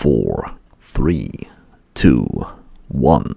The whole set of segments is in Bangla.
four, three, two, one,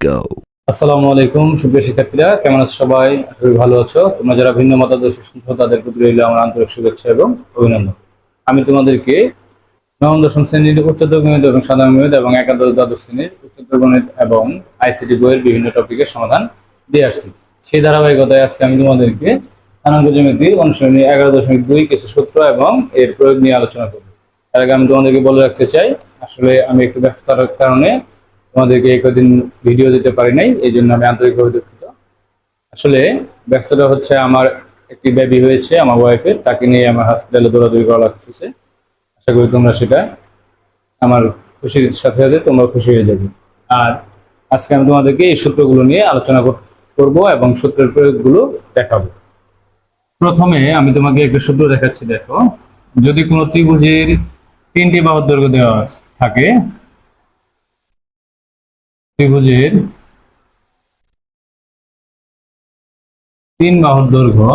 go. আসসালামু আলাইকুম সুপ্রিয় শিক্ষার্থীরা কেমন আছো সবাই? করি ভালো আছো। তোমরা যারা ভিন্ন মতাদর্শ শুনছো তাদের প্রতি রইল আমার আন্তরিক শুভেচ্ছা এবং অভিনন্দন। আমি তোমাদেরকে নবম দশম শ্রেণির উচ্চতর গণিত এবং সাধারণ গণিত এবং একাদশ দ্বাদশ শ্রেণির উচ্চতর গণিত এবং আইসিটি বইয়ের বিভিন্ন টপিকের সমাধান দিয়ে আসছি। সেই ধারাবাহিকতায় আজকে আমি তোমাদেরকে স্থানাঙ্ক জ্যামিতির অনুশীলনী এগারো দশমিক দুই কিছু সূত্র এবং এর প্রয়োগ নিয়ে আলোচনা করব। তার আগে আমি তোমাদেরকে বলে রাখতে চাই, আসলে আমি একটু ব্যস্ততার কারণে তোমাদেরকে কদিন ভিডিও দিতে পারি নাই, এই জন্য আমি আন্তরিকভাবে দুঃখিত। আসলে ব্যস্ততা হচ্ছে আমার একটি বেবি হয়েছে, আমার ওয়াইফের তাকে নিয়ে আমার হসপিটালে দৌড়াদৌড়ি করা লাগতেছে। আশা করি তোমরা সেটা আমার খুশির সাথে সাথে তোমরা খুশি হয়ে যাবে। আর আজকে আমি তোমাদেরকে এই সূত্রগুলো নিয়ে আলোচনা কর- করব এবং সূত্রের প্রয়োগগুলো দেখাবো। প্রথমে আমি তোমাকে একটা সূত্র দেখাচ্ছি, দেখো। যদি কোনো ত্রিভুজের তিনটি বাহুর দৈর্ঘ্য দেওয়া থাকে। ত্রিভুজের তিন বাহুর দৈর্ঘ্য।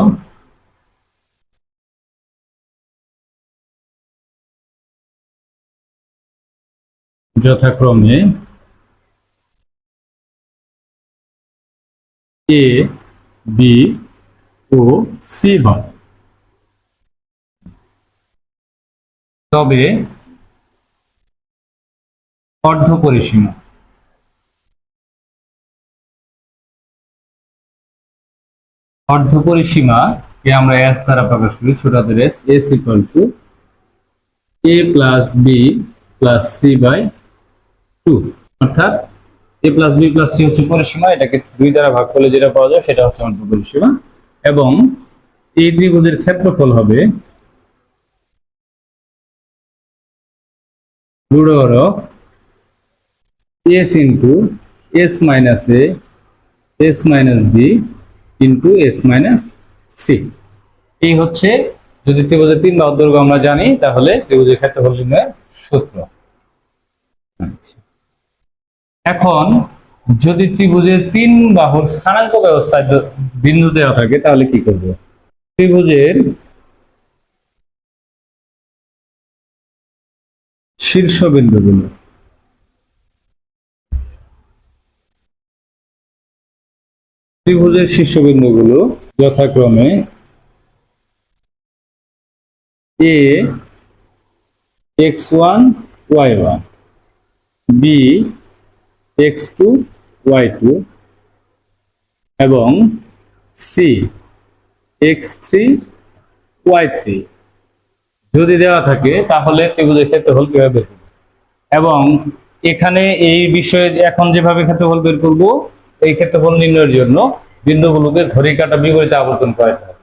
যথাক্রমে এ, বি ও সি হয়। তবে অর্ধ পরিসীমা অর্ধ পরিসীমা কে আমরা এস দ্বারা প্রকাশ করি ছোট হাতের s s equal to a plus b plus c by two অর্থাৎ a plus b plus c হচ্ছে পরিসীমা, এটাকে দুই দ্বারা ভাগ করলে যেটা পাওয়া যায় সেটা হচ্ছে অর্ধ পরিসীমা এবং এই ত্রিভুজের ক্ষেত্রফল হবে root over of s into s minus a s minus b into s minus এই হচ্ছে যদি ত্রিভুজের তিন বাহুর দৈর্ঘ্য আমরা জানি, তাহলে ত্রিভুজের ক্ষেত্রফল নির্ণয়ের সূত্র। আচ্ছা। এখন যদি ত্রিভুজের তিন বাহুর স্থানাঙ্ক ব্যবস্থায় বিন্দু দেওয়া থাকে, তাহলে কি করব? ত্রিভুজের শীর্ষবিন্দুগুলো ত্রিভুজের শীর্ষ শীর্ষবিন্দুগুলো যথাক্রমে A x one y one B x two y two এবং C x three y three যদি দেওয়া থাকে, তাহলে ত্রিভুজের ক্ষেত্রফল কীভাবে বের করব? এবং এখানে এই বিষয়ে এখন যেভাবে ক্ষেত্রফল বের করব, এই ক্ষেত্রফল নির্ণয়ের জন্য বিন্দুগুলোকে ঘড়ির কাঁটা বিপরীতে আবর্তন করাতে হবে।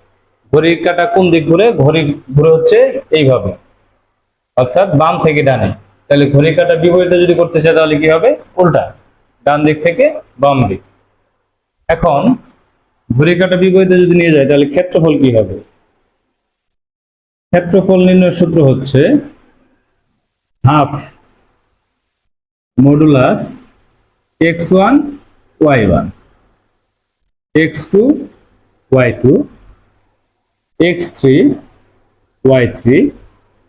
ঘড়ির কাঁটা কোন দিক ঘুরে? ঘড়ি ঘুরে হচ্ছে এইভাবে। অর্থাৎ বাম থেকে ডানে। তাহলে ঘড়ির কাঁটা বিপরীতে যদি করতে চায়, তাহলে কি হবে? উল্টা। ডান দিক থেকে বাম দিক। এখন ঘড়ির কাঁটা বিপরীতে যদি নিয়ে যায়, তাহলে ক্ষেত্রফল কি হবে? ক্ষেত্রফল নির্ণয়ের সূত্র হচ্ছে half modulus x one y one x two y two x three y three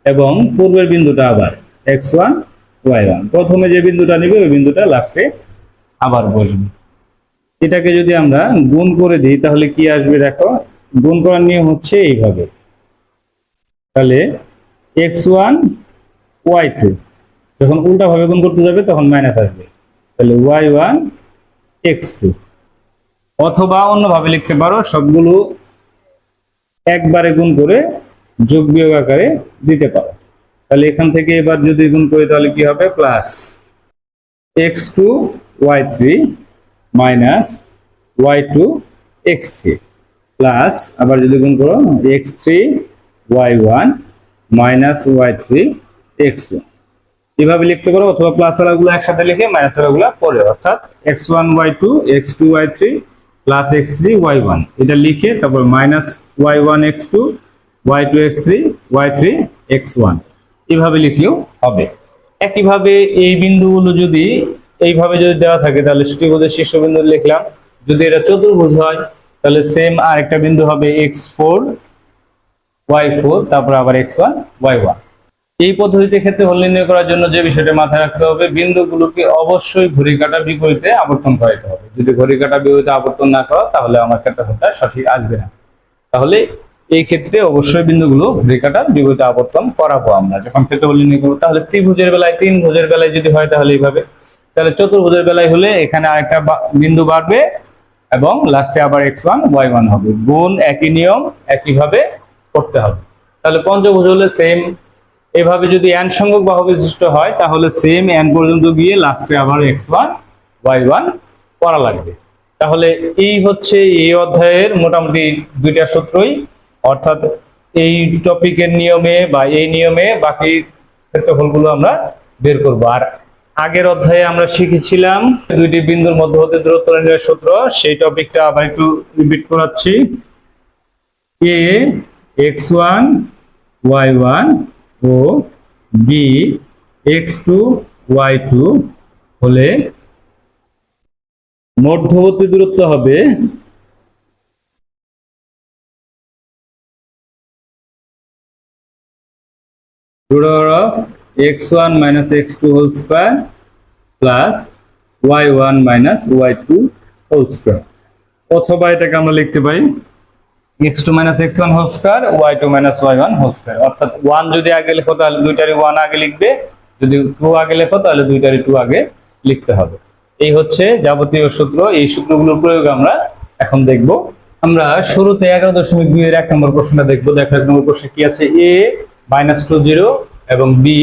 এবং পূর্বের বিন্দুটা আবার এক্স ওয়ান ওয়াই ওয়ান প্রথমে যে বিন্দুটা নিবে, ওই বিন্দুটা লাস্টে আবার বসবে। এটাকে যদি আমরা গুণ করে দিই, তাহলে কি আসবে দেখো? গুণ করার নিয়ম হচ্ছে এইভাবে। তাহলে এক্স ওয়ান ওয়াই টু যখন উল্টা ভাবে গুণ করতে যাবে তখন মাইনাস আসবে। তাহলে ওয়াই ওয়ান এক্স টু অথবা অন্যভাবে লিখতে পারো, সবগুলো একবারে গুণ করে যোগ বিয়োগ আকারে দিতে পারো। তাহলে এখান থেকে এবার যদি গুণ করি তাহলে কি হবে? Plus x two y three minus y two x three plus আবার যদি গুণ করো x three y one minus y three x এভাবে লিখতে পারো অথবা প্লাস আলাগুলো একসাথে লিখে মাইনাস আলাগুলো পরে অর্থাৎ x one y two x two y three plus x three y one এটা লিখে তারপর minus y one x two y two x three y three x one এভাবে লিখলেও হবে। একইভাবে এই বিন্দুগুলো যদি এইভাবে যদি দেওয়া থাকে, তাহলে ত্রিভুজের শীর্ষবিন্দু লিখলাম। যদি এটা চতুর্ভুজ হয়, তাহলে সেম আরেকটা বিন্দু হবে এক্স ফোর ওয়াই ফোর তারপর আবার এক্স ওয়ান ওয়াই ওয়ান এই পদ্ধতিতে ক্ষেত্রে হল নির্ণয় করার জন্য যে বিষয়টা মাথায় রাখতে হবে, বিন্দুগুলোকে অবশ্যই ঘড়ি কাটা বিপরীতে আবর্তন করাইতে হবে। যদি ঘড়ি কাটা বিপরীতে আবর্তন না করো, তাহলে আমার ক্ষেত্রফলটা সঠিক আসবে না। তাহলে এই ক্ষেত্রে অবশ্যই বিন্দুগুলো ঘড়ি কাটার বিপরীতে আবর্তন করাবো আমরা। যখন ক্ষেত্রফল নির্ণয় করব, তাহলে ত্রিভুজের বেলায়, তিন ভুজের বেলায় যদি হয় তাহলে এইভাবে। তাহলে চতুর্ভুজের বেলায় হলে এখানে আরেকটা বিন্দু বাড়বে এবং লাস্টে আবার এক্স ওয়ান ওয়াই ওয়ান হবে। গুণ একই নিয়ম, একইভাবে করতে হবে। তাহলে পঞ্চভুজ হলে সেম এভাবে যদি এন সংখ্যক বাহু বিশিষ্ট হয়, তাহলে সেম এন পর্যন্ত গিয়ে লাস্টে আবার এক্স ওয়ান ওয়াই ওয়ান করা লাগবে। তাহলে এই হচ্ছে এই অধ্যায়ের মোটামুটি দুইটা সূত্রই। অর্থাৎ এই টপিকের নিয়মে বা এই নিয়মে বাকি ক্ষেত্রফলগুলো আমরা বের করব। আর আগের অধ্যায়ে আমরা শিখেছিলাম দুইটি বিন্দুর মধ্যবর্তী দূরত্ব নির্ণয়ের সূত্র। সেই টপিকটা আবার একটু রিপিট করাচ্ছি। A x one y one O B x two y two হলে মধ্যবর্তী দূরত্ব হবে root of x1 minus x2 whole square plus y1 minus y2 whole square. অথবা এটাকে আমরা লিখতে পারি x2 minus x1 whole square y2 minus y1 whole square. অর্থাৎ 1 যদি আগে লেখো তাহলে দুইটারই 1 আগে লিখবে। যদি 2 আগে লেখো তাহলে দুইটারই 2 আগে লিখতে হবে। এই হচ্ছে যাবতীয় সূত্র। এই সূত্রগুলোর প্রয়োগ আমরা এখন দেখব। আমরা শুরুতে এগারো দশমিক দুই এর এক নম্বর প্রশ্নটা দেখব। দেখো, এক নম্বর প্রশ্নে কি আছে? টু জিরো এবং বি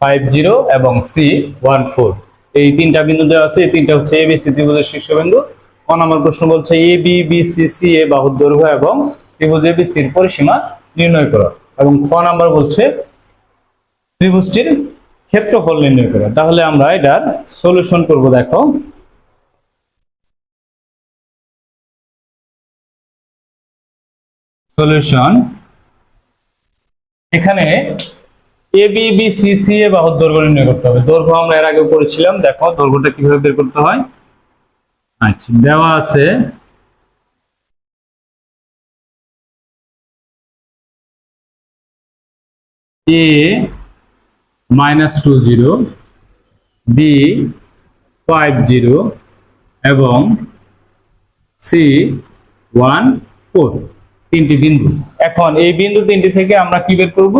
ফাইভ জিরো এবং সি ওয়ান ফোর এই তিনটা বিন্দু দেওয়া আছে। এই তিনটা হচ্ছে এ বি সি ত্রিভুজের শীর্ষবিন্দু। ক নম্বর প্রশ্ন বলছে A B B C C A বাহুর দৈর্ঘ্য এবং ত্রিভুজ এ বি সির পরিসীমা নির্ণয় করো। এবং খ নাম্বার বলছে ত্রিভুজটির ক্ষেত্রফল নির্ণয় করো। তাহলে আমরা এটার সলিউশন করব, দেখো। সলিউশন এখানে A B B C C A বাহুর দৈর্ঘ্য নির্ণয় করতে হবে। দৈর্ঘ্য আমরা এর আগে করেছিলাম। দেখো, দৈর্ঘ্যটা কীভাবে বের করতে হয়? আচ্ছা দেওয়া আছে। A minus two zero B five zero এবং সি ওয়ান ফোর তিনটি বিন্দু। এখন এই বিন্দু তিনটি থেকে আমরা কি বের করব?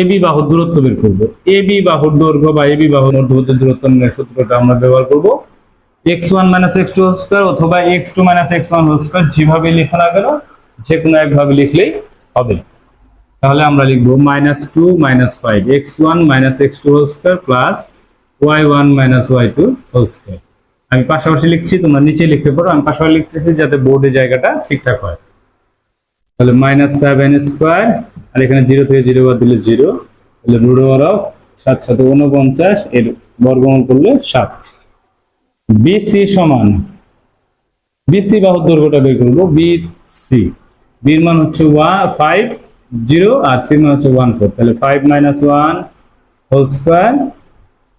এ বি বাহুর দূরত্ব বের করব। এ বি বাহুর দৈর্ঘ্য বা এ বি বাহুর মধ্যবর্তী দূরত্ব নির্ণয়ের সূত্রটা আমরা ব্যবহার করব। এক্স ওয়ান মাইনাস এক্স অথবা x two minus x one square যেভাবে লেখা না কেন যে কোনো একভাবে লিখলেই হবে। তাহলে আমরা লিখব minus two minus five x one minus x two square plus y one minus y two square আমি পাশাপাশি লিখছি, তোমরা নিচে লিখতে পারো। আমি পাশাপাশি লিখতেছি যাতে বোর্ডে জায়গাটা ঠিকঠাক হয়। তাহলে মাইনাস সেভেন স্কোয়ার আর এখানে জিরো থেকে জিরো বাদ দিলে জিরো তাহলে রুট ওভার অফ সাত সাত উনপঞ্চাশ এর বর্গমূল করলে সাত। বিসি সমান বিসি বাহুর দৈর্ঘ্যটা বের করব বিসি বির মান হচ্ছে ওয়ান ফাইভ জিরো আর সির মান হচ্ছে ওয়ান ফোর তাহলে five minus one whole square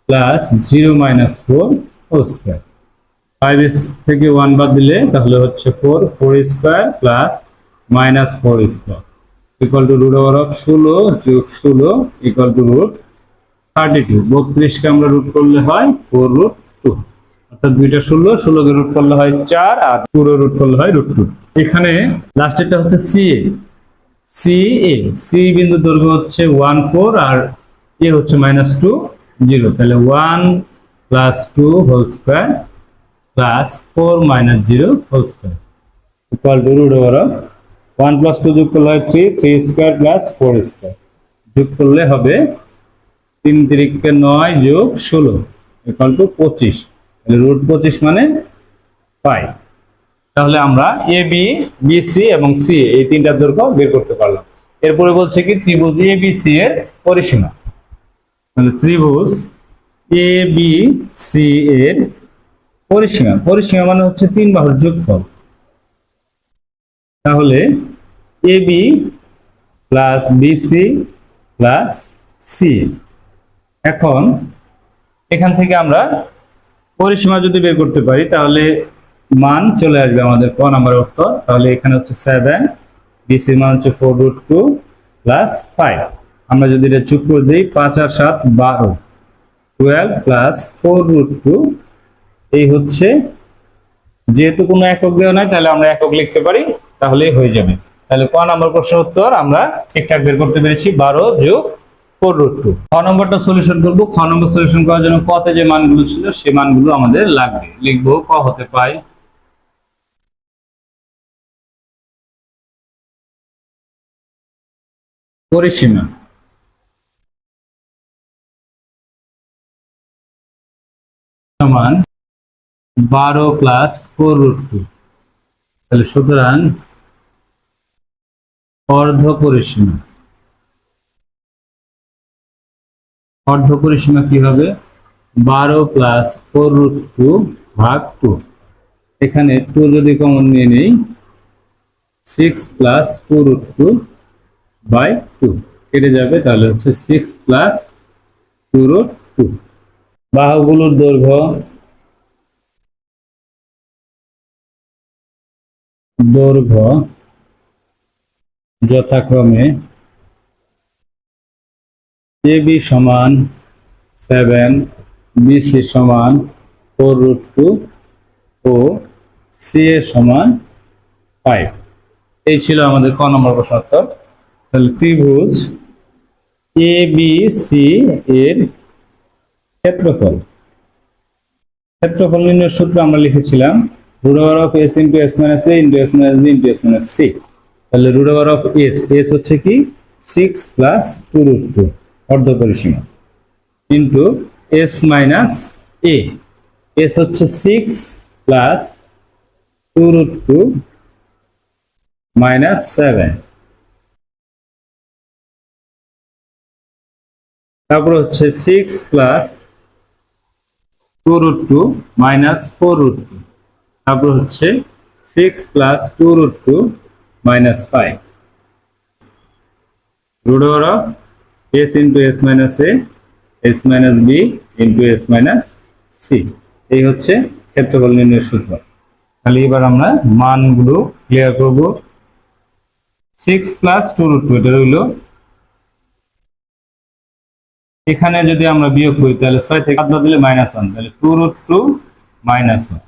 plus zero minus four whole square five থেকে ওয়ান বাদ দিলে তাহলে হচ্ছে four four square plus minus four square equal to root over of ষোলো যোগ ষোলো equal to root thirty two বত্রিশকে আমরা রুট করলে হয় ফোর রুট টু অর্থাৎ দুইটা ষোলো, ষোলোকে রুট করলে হয় চার আর পুরো রুট করলে হয় রুট টু এখানে লাস্টেরটা হচ্ছে C A C A C বিন্দু দৈর্ঘ্য হচ্ছে ওয়ান ফোর আর এ হচ্ছে মাইনাস টু জিরো তাহলে one plus two whole square plus four minus zero whole square equal to root over one plus two যোগ করলে হয় three three square plus four square যোগ করলে হবে তিন তিরিখকে নয় যোগ ষোলো ইকুয়াল টু পঁচিশ। রুট পঁচিশ মানে ফাইভ তাহলে আমরা এ বি বি সি এবং সি এই তিনটা দৈর্ঘ্য বের করতে পারলাম। এরপরে বলছে কি, ত্রিভুজ এ বি সি এর পরিসীমা। মানে ত্রিভুজ এ বি সি এর পরিসীমা। পরিসীমা মানে হচ্ছে তিন বাহুর যোগফল। তাহলে A B plus BC plus C এখন এখান থেকে আমরা পরিসীমা যদি বের করতে পারি, তাহলে মান চলে আসবে আমাদের ক নাম্বার উত্তর তাহলে এখানে হচ্ছে সেভেন বিসির মান হচ্ছে four root two plus five আমরা যদি এটা চুপ করে দিই, পাঁচ আর সাত, বারো। Twelve plus four root two এই হচ্ছে, যেহেতু কোনো একক দেওয়া নাই, তাহলে আমরা একক লিখতে পারি, তাহলেই হয়ে যাবে। তাহলে ক নাম্বার প্রশ্ন উত্তর আমরা ঠিকঠাক বের করতে পেরেছি, বারো যোগ ফোর রুট টু খ নম্বরটা সলিউশন করব। খ নম্বর সলিউশন করার জন্য কতে যে মানগুলো ছিল, সে মানগুলো আমাদের লাগবে। লিখব ক হতে পরিসীমা। সমান বারো প্লাস ফোর রুট টু তাহলে সুতরাং অর্ধ পরিসীমা। অর্ধ পরিসীমা কি হবে? বারো প্লাস ফোর রুট টু ভাগ টু এখানে টু যদি কমন নিয়ে নেই six plus two root two by two কেটে যাবে তাহলে হচ্ছে six plus two root two বাহুগুলোর দৈর্ঘ্য দৈর্ঘ্য যথাক্রমে এবি সমান সেভেন বিসি সমান ফোর রুট টু ও সি এ সমান ফাইভ এই ছিল আমাদের ক নম্বর প্রশ্ন উত্তর। তাহলে ত্রিভুজ এ বি সি এর ক্ষেত্রফল। ক্ষেত্রফল নির্ণয়ের সূত্র আমরা লিখেছিলাম root of s into s minus a into s minus b into s minus c তাহলে রুট অফ এস এস হচ্ছে কি? Six plus two root two অর্ধ পরিসীমা into s minus a s হচ্ছে six plus two root two minus seven তারপর হচ্ছে six plus two root two minus four root two তারপর হচ্ছে six plus two root two minus five root of s into s minus a s minus b into s minus c এই হচ্ছে ক্ষেত্রফল নির্ণয়ের সূত্র। তাহলে এবার আমরা মানগুলো ক্লিয়ার করব। Six plus two root two এটা রইল এখানে যদি আমরা বিয়োগ করি, তাহলে ছয় থেকে সাত দিলে মাইনাস ওয়ান তাহলে two root two minus one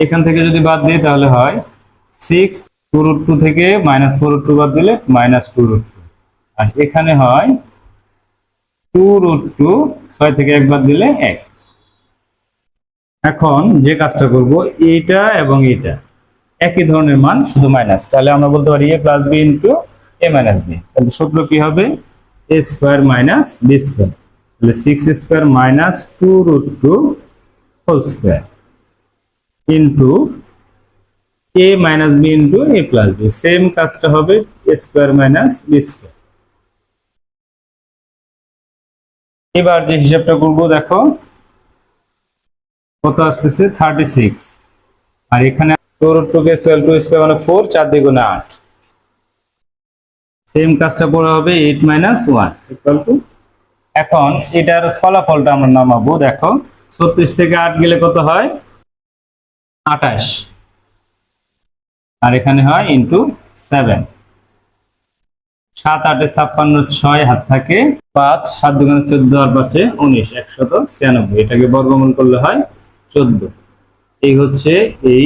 এখান থেকে যদি বাদ দিই, তাহলে হয় সিক্স টু রুট টু থেকে মাইনাস ফোর রুট টু বাদ দিলে মাইনাস টু রুট আর এখানে হয় টু রুট টু, ছয় থেকে এক বাদ দিলে এক। এখন যে কাজটা করব এটা এবং এটা একই ধরনের মান, শুধু মাইনাস তাহলে আমরা বলতে পারি a plus b into a minus b তাহলে সূত্র কি হবে? A square minus b square তাহলে six square minus two root two whole square into a minus b into a plus b same কাজটা হবে a square minus b square এবার যে হিসাবটা করব, দেখো। কত আসতেছে? থার্টি সিক্স আর এখানে ফোর টু কে টু মানে ফোর চার দ্বিগুণে আট। সেম কাজটা পড়া হবে eight minus one equal to এখন এটার ফলাফলটা আমরা নামাবো, দেখো। ছত্রিশ থেকে আট গেলে কত হয়? আঠাশ। আর এখানে হয় ইন্টু সেভেন সাত, আটে ছাপ্পান্ন, ছয় হাত থাকে। পাঁচ, সাত দুগুণে চোদ্দ আর পাঁচে উনিশ, একশত ছিয়ানব্বই। এটাকে বর্গমূল করলে হয় চোদ্দ। এই হচ্ছে এই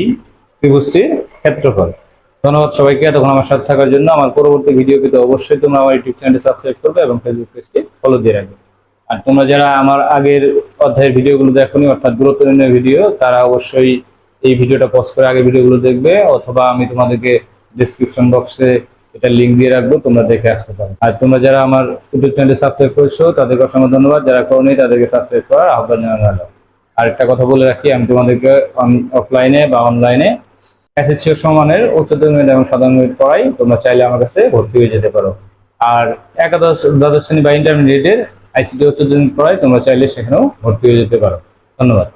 ত্রিভুজটির ক্ষেত্রফল। ধন্যবাদ সবাইকে এতক্ষণ আমার সাথে থাকার জন্য। আমার পরবর্তী ভিডিও পেতে অবশ্যই তোমরা আমার ইউটিউব চ্যানেলটি সাবস্ক্রাইব করবে এবং ফেসবুক পেজটি ফলো দিয়ে রাখবে। আর তোমরা যারা আমার আগের অধ্যায়ের ভিডিওগুলো দেখোনি, অর্থাৎ গুরুত্ব নির্ণয় ভিডিও তারা অবশ্যই এই ভিডিওটা পোস্ট করে আগে ভিডিওগুলো দেখবে, অথবা আমি তোমাদেরকে ডিসক্রিপশন বক্সে এটা লিংক দিয়ে রাখব, তোমরা দেখে আসতে পারো। আর তোমরা যারা আমার ইউটিউব চ্যানেলে সাবস্ক্রাইব করেছ, তাদেরকে অসংখ্য ধন্যবাদ। যারা করনি, তাদেরকে সাবস্ক্রাইব করার আহ্বান জানানো হলো। আর একটা কথা বলে রাখি, আমি তোমাদেরকে অফলাইনে বা অনলাইনে এসএসসি সমানের উচ্চতর মিনিট এবং সাধারণ মিনিট পড়াই, তোমরা চাইলে আমার কাছে ভর্তি হয়ে যেতে পারো। আর একাদশ, দ্বাদশ শ্রেণি বা ইন্টারমিডিয়েটের আইসিটি উচ্চতর মিনিট পড়াই তোমরা চাইলে সেখানেও ভর্তি হয়ে যেতে পারো। ধন্যবাদ।